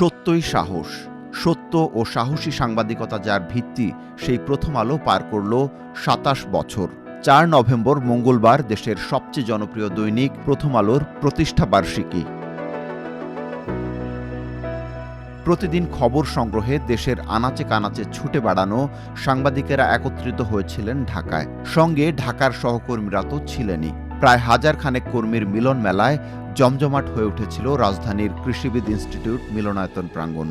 সত্যই সাহস। সত্য ও সাহসী সাংবাদিকতা যার ভিত্তি সেই প্রথম আলো পার করল সাতাশ বছর। চার নভেম্বর মঙ্গলবার দেশের সবচেয়ে জনপ্রিয় দৈনিক প্রথম আলোর প্রতিষ্ঠা বার্ষিকী। প্রতিদিন খবর সংগ্রহে দেশের আনাচে কানাচে ছুটে বেড়ানো সাংবাদিকেরা একত্রিত হয়েছিলেন ঢাকায়। সঙ্গে ঢাকার সহকর্মীরা তো ছিলেনই। প্রায় হাজার খানেক কর্মীর মিলন মেলায় জমজমাট হয়ে উঠেছিল রাজধানীর কৃষিবিদ ইনস্টিটিউট মিলনায়তন প্রাঙ্গণ।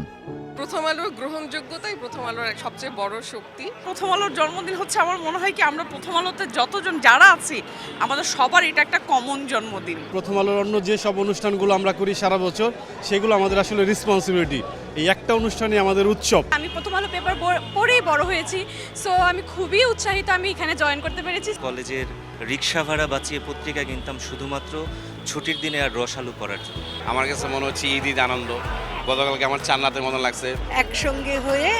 প্রথম আলোর গ্রহণযোগ্যতাই প্রথম আলোর সবচেয়ে বড় শক্তি। প্রথম আলোর জন্মদিন হচ্ছে আমার মনে হয় কি আমরা প্রথম আলোতে যতজন যারা আছি আমাদের সবার এটা একটা কমন জন্মদিন। প্রথম আলোর অন্য যে সব অনুষ্ঠানগুলো আমরা করি সারা বছর সেগুলো আমাদের আসলে রেসপন্সিবিলিটি এই একটা অনুষ্ঠানে আমাদের উৎসব। আমি প্রথম আলো পেপার পড়েই বড় হয়েছি সো আমি খুবই উৎসাহিত আমি এখানে জয়েন করতে পেরেছি। কলেজের রিক্সা ভাড়া বাঁচিয়ে পত্রিকা কিনতাম শুধুমাত্র ছুটির দিনে আর রসালু করার জন্য। আমার কাছে মনে হচ্ছে ঈদ ঈদ আনন্দ। গতকালকে আমার চান্নাতের মতো লাগছে। একসঙ্গে হয়ে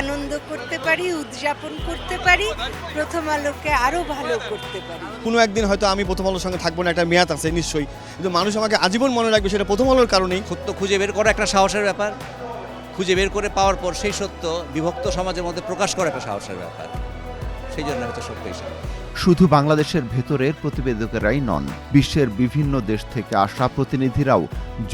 আনন্দ করতে পারি উদযাপন করতে পারি প্রথম আলোকে আরও ভালো করতে পারি। কোনো একদিন হয়তো আমি প্রথম আলোর সঙ্গে থাকব না একটা মেয়াদ আছে নিশ্চয়ই। কিন্তু মানুষ আমাকে আজীবন মনে রাখবে সেটা প্রথম আলোর কারণেই। সত্য খুঁজে বের করা একটা সাহসের ব্যাপার। খুঁজে বের করে পাওয়ার পর সেই সত্য বিভক্ত সমাজের মধ্যে প্রকাশ করা একটা সাহসের ব্যাপার। সেই জন্য হয়তো সত্যি হিসাবে শুধু বাংলাদেশের ভেতরের প্রতিবেদকেরাই নন বিশ্বের বিভিন্ন দেশ থেকে আসা প্রতিনিধিরাও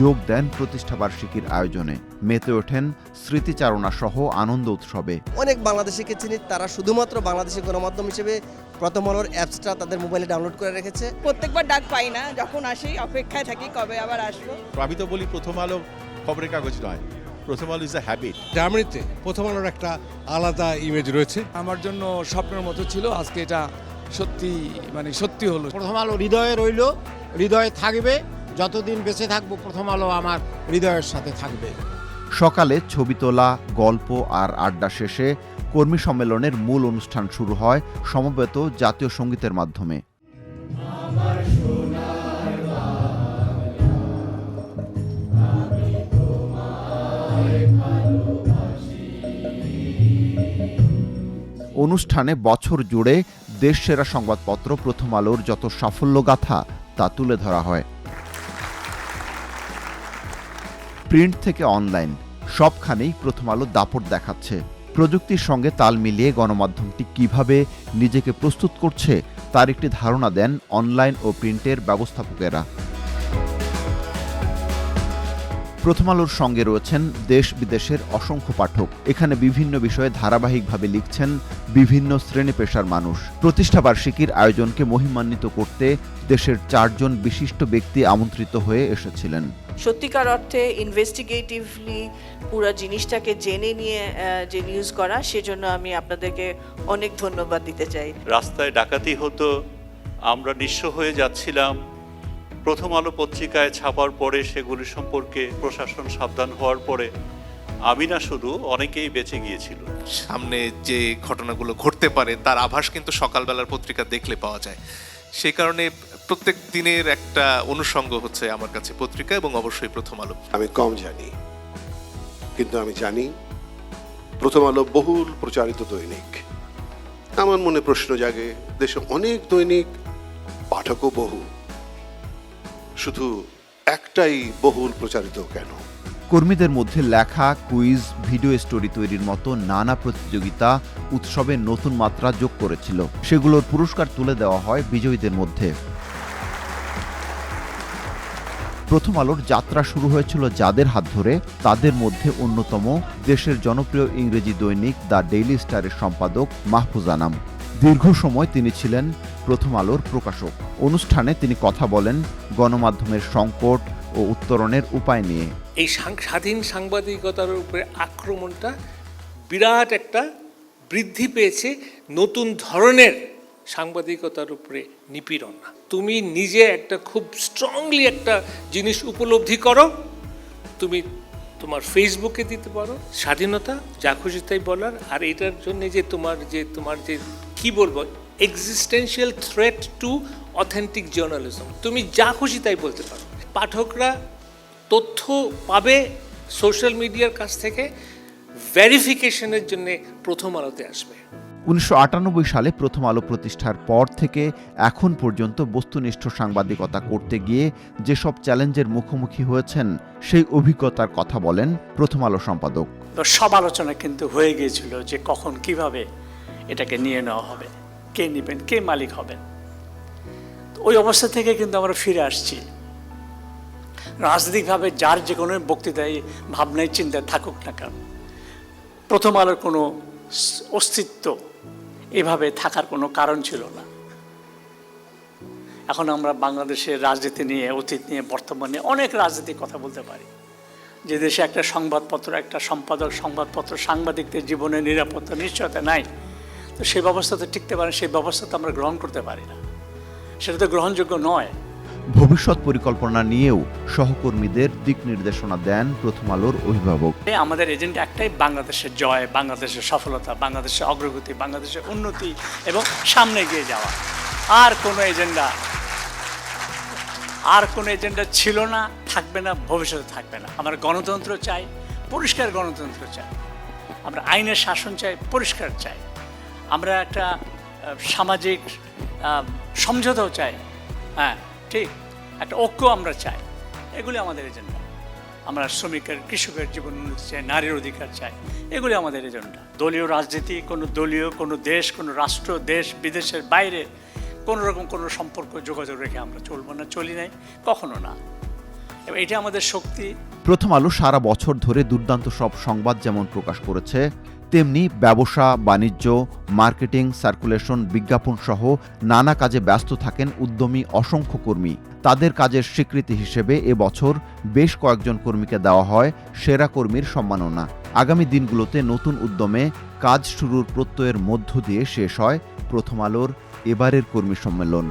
যোগ দেন প্রতিষ্ঠাবার্ষিকীর আয়োজনে। মেতে ওঠেন স্মৃতিচারণা সহ আনন্দ উৎসবে। অনেক বাংলাদেশিকে চিনি তারা শুধুমাত্র বাংলাদেশি গণমাধ্যম হিসেবে প্রথম আলোর অ্যাপসটা তাদের মোবাইলে ডাউনলোড করে রেখেছে। প্রত্যেকবার ডাক পাই না যখন আসি অপেক্ষায় থাকি কবে আবার আসব। আমি তো বলি প্রথম আলো খবরের কাগজ নয় প্রথম আলো ইজ এ হ্যাবিট জার্মানিতে প্রথম আলোর একটা আলাদা ইমেজ রয়েছে। আমার জন্য স্বপ্নের মতো ছিল আজকে এটা সত্যি মানে সত্যি হলো। প্রথম আলো হৃদয়ে রইল হৃদয়ে থাকবে যতদিন বেঁচে থাকব প্রথম আলো আমার হৃদয়ের সাথে থাকবে। সকালে ছবি তোলা গল্প আর আড্ডা শেষে কর্মী সম্মেলনের মূল অনুষ্ঠান শুরু হয় সমবেত জাতীয় সঙ্গীতের মাধ্যমে। অনুষ্ঠানে বছর জুড়ে দেশ সেরা সংবাদপত্র প্রথম আলোর যত সাফল্যগাথা তা তুলে ধরা হয়। প্রিন্ট থেকে অনলাইন, সবখানেই প্রথম আলো দাপট দেখাচ্ছে। প্রযুক্তির সঙ্গে তাল মিলিয়ে গণমাধ্যমটি কীভাবে নিজেকে প্রস্তুত করছে, তার একটি ধারণা দেন অনলাইন ও প্রিন্টের ব্যবস্থাপকেরা। প্রথম আলোর সঙ্গে রয়েছেন দেশ বিদেশের অসংখ্য পাঠক। এখানে বিভিন্ন বিষয়ে ধারাবাহিকভাবে লিখছেন বিভিন্ন শ্রেণি পেশার মানুষ। প্রতিষ্ঠা বার্ষিকীর আয়োজনকে মহিমান্বিত করতে দেশের চারজন বিশিষ্ট ব্যক্তি আমন্ত্রিত হয়ে এসেছিলেন। সত্যিকার অর্থে ইনভেস্টিগেটিভলি পুরো জিনিসটাকে জেনে নিয়ে যে নিউজ করা সেজন্য আমি আপনাদেরকে অনেক ধন্যবাদ দিতে চাই। রাস্তায় ডাকাতি হতো আমরা নিঃস্ব হয়ে যাচ্ছিলাম। প্রথম আলো পত্রিকায় ছাপার পরে সেগুলি সম্পর্কে প্রশাসন সাবধান হওয়ার পরে আমি না শুধু অনেকেই বেঁচে গিয়েছিল। সামনে যে ঘটনাগুলো ঘটতে পারে তার আভাস কিন্তু সকালবেলার পত্রিকা দেখলে পাওয়া যায়। সেই কারণে প্রত্যেক দিনের একটা অনুষঙ্গ হচ্ছে আমার কাছে পত্রিকা এবং অবশ্যই প্রথম আলো। আমি কম জানি কিন্তু আমি জানি প্রথম আলো বহুল প্রচারিত দৈনিক। আমার মনে প্রশ্ন জাগে দেশে অনেক দৈনিক পাঠকও বহু শুধু একটাই বহুল প্রচারিত কেন? কর্মীদের মধ্যে লেখা, কুইজ, ভিডিও স্টোরি তৈরির মতো নানা প্রতিযোগিতা, উৎসবে নতুন মাত্রা যোগ করেছিল। সেগুলোর পুরস্কার তুলে দেওয়া হয় বিজয়ীদের মধ্যে। প্রথম আলোর যাত্রা শুরু হয়েছিল যাদের হাত ধরে, তাদের মধ্যে অন্যতম দেশের জনপ্রিয় ইংরেজি দৈনিক দ্য ডেইলি স্টারের সম্পাদক মাহফুজ আনাম। দীর্ঘ সময় তিনি ছিলেন প্রথম আলোর প্রকাশক। অনুষ্ঠানে তিনি কথা বলেন গণমাধ্যমের সংকট ও উত্তরণের উপায় নিয়ে। এই স্বাধীন সাংবাদিকতার উপরে আক্রমণটা বিরাট একটা বৃদ্ধি পেয়েছে নতুন ধরনের সাংবাদিকতার উপরে নিপীড়ন। তুমি নিজে একটা খুব স্ট্রংলি একটা জিনিস উপলব্ধি করো, তুমি তোমার ফেসবুকে দিতে পারো, স্বাধীনতা, যা খুশি তাই বলার, আর এটার জন্য যে তোমার যে তোমার যে কি বলব existential threat to authentic journalism তুমি যা খুশি তাই বলতে পারো। পাঠকরা তথ্য পাবে সোশ্যাল মিডিয়ার কাছ থেকে ভেরিফিকেশনের জন্য প্রথম আলোতে আসবে। উনিশশো আটানব্বই সালে প্রথম আলো প্রতিষ্ঠার পর থেকে এখন পর্যন্ত বস্তুনিষ্ঠ সাংবাদিকতা করতে গিয়ে যেসব চ্যালেঞ্জের মুখোমুখি হয়েছেন সেই অভিজ্ঞতার কথা বলেন প্রথম আলো সম্পাদক। তো সব আলোচনা কিন্তু হয়ে গিয়েছিল যে কখন কীভাবে এটাকে নিয়ে নেওয়া হবে। কে নেবেন, কে মালিক হবেন? ওই অবস্থা থেকে কিন্তু আমরা ফিরে আসছি। রাজনৈতিকভাবে যার যে কোনো বক্তৃতায়, ভাবনায়, চিন্তায় থাকুক না কেন, প্রথম আলোর কোনো অস্তিত্ব এভাবে থাকার কোনো কারণ ছিল না। এখন আমরা বাংলাদেশের রাজনীতি নিয়ে, অতীত নিয়ে, বর্তমানে অনেক রাজনীতির কথা বলতে পারি। যে দেশে একটা সংবাদপত্র, একটা সম্পাদক সংবাদপত্র সাংবাদিকদের জীবনে নিরাপত্তা, নিশ্চয়তা নাই। তো সেই ব্যবস্থা তো টিকতে পারে সেই ব্যবস্থা তো আমরা গ্রহণ করতে পারি না। সেটা তো গ্রহণযোগ্য নয়। ভবিষ্যৎ পরিকল্পনা নিয়েও সহকর্মীদের দিক নির্দেশনা দেন প্রথম আলোর অভিভাবক। আমাদের এজেন্ডা একটাই বাংলাদেশের জয় বাংলাদেশের সফলতা বাংলাদেশের অগ্রগতি বাংলাদেশের উন্নতি এবং সামনে এগিয়ে যাওয়া। আর কোনো এজেন্ডা আর কোনো এজেন্ডা ছিল না থাকবে না ভবিষ্যতে থাকবে না। আমরা গণতন্ত্র চাই পরিষ্কার গণতন্ত্র চাই। আমরা আইনের শাসন চাই পরিষ্কার চাই। আমরা একটা সামাজিক সমঝোতাও চাই। হ্যাঁ ঠিক? একটা ঐক্য আমরা চাই। এগুলি আমাদের এজেন্ডা। আমরা শ্রমিকের, কৃষকের জীবন উন্নতি চাই, নারীর অধিকার চাই। এগুলি আমাদের এজেন্ডা। দলীয় রাজনীতি, কোনো দলীয়, কোনো দেশ, কোনো রাষ্ট্র, দেশ, বিদেশের বাইরে কোনো রকম কোনো সম্পর্ক যোগাযোগ রেখে আমরা চলবো না, চলি নাই। কখনো না। এবং এটা আমাদের শক্তি। প্রথম আলো সারা বছর ধরে দুর্দান্ত সব সংবাদ যেমন প্রকাশ করেছে তেমনি ব্যবসা, বাণিজ্য, মার্কেটিং, সার্কুলেশন, বিজ্ঞাপন সহ নানা কাজে ব্যস্ত থাকেন উদ্যমী অসংখ্য কর্মী। তাদের কাজের স্বীকৃতি হিসেবে এবছর বেশ কয়েকজন কর্মীকে দেওয়া হয় সেরা কর্মীর সম্মাননা। আগামী দিনগুলোতে নতুন উদ্যমে কাজ শুরুর প্রত্যয়ের মধ্য দিয়ে শেষ হয় প্রথম আলোর এবারের কর্মী সম্মেলন।